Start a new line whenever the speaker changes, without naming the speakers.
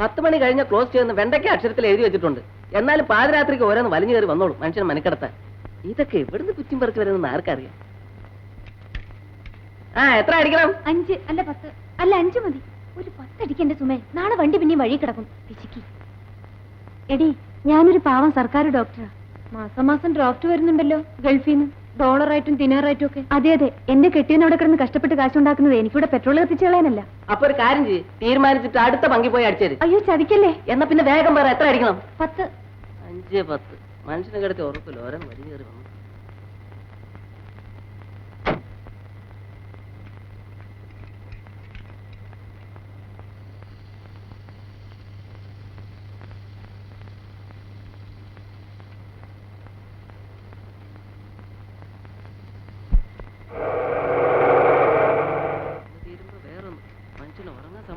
പത്ത് മണി കഴിഞ്ഞ ക്ലോസ് ചെയ്യുന്ന വെണ്ടയ്ക്ക അക്ഷരത്തിൽ എഴുതി വെച്ചിട്ടുണ്ട്. എന്നാലും പാതിരാത്രിക്ക് ഓരോന്ന് വലിഞ്ഞു കയറി വന്നോളൂ മനുഷ്യനെ മെനക്കെടുത്താൻ ഇതൊക്കെ എവിടുന്ന് കുറ്റിം പറക്ക് വരുന്ന ആർക്കറിയാം? ആ എത്ര അടിക്കണം?
അഞ്ച് അല്ല പത്ത് അല്ല അഞ്ച് മതി. ഒരു പത്തടിക്കന്റെ സുമേ നാളെ വണ്ടി പിന്നെ വഴി കിടക്കും. എടി ഞാനൊരു പാവം സർക്കാർ ഡോക്ടറാ. മാസം മാസം ഡ്രോഫ്റ്റ് വരുന്നുണ്ടല്ലോ ഗൾഫിൽ നിന്ന്. ഡോളറായിട്ടും ദിനാറായിട്ടും ഒക്കെ. അതെ അതെ. എന്റെ കെട്ടിയൻ അവിടെ കിടന്ന് കഷ്ടപ്പെട്ട് കാശുണ്ടാക്കുന്നത് എനിക്കിവിടെ പെട്രോൾ കത്തിച്ചു കളയാനല്ല
അപ്പൊ ഒരു കാര്യം ചെയ്യ്. തീരുമാനിച്ചിട്ട് അടുത്ത പങ്കി പോയി അടിച്ചേര്.
അയ്യോ ചതിക്കല്ലേ?
എന്നാ പിന്നെ വേഗം പറ എത്ര അടിക്കണം?
പത്ത്.
അഞ്ച് പത്ത്. മനുഷ്യനെ കിടത്തി ഉറപ്പില്ല. ഓരോ വലിയ വന്നു. മനസ്സിൽ ഉറങ്ങാൻ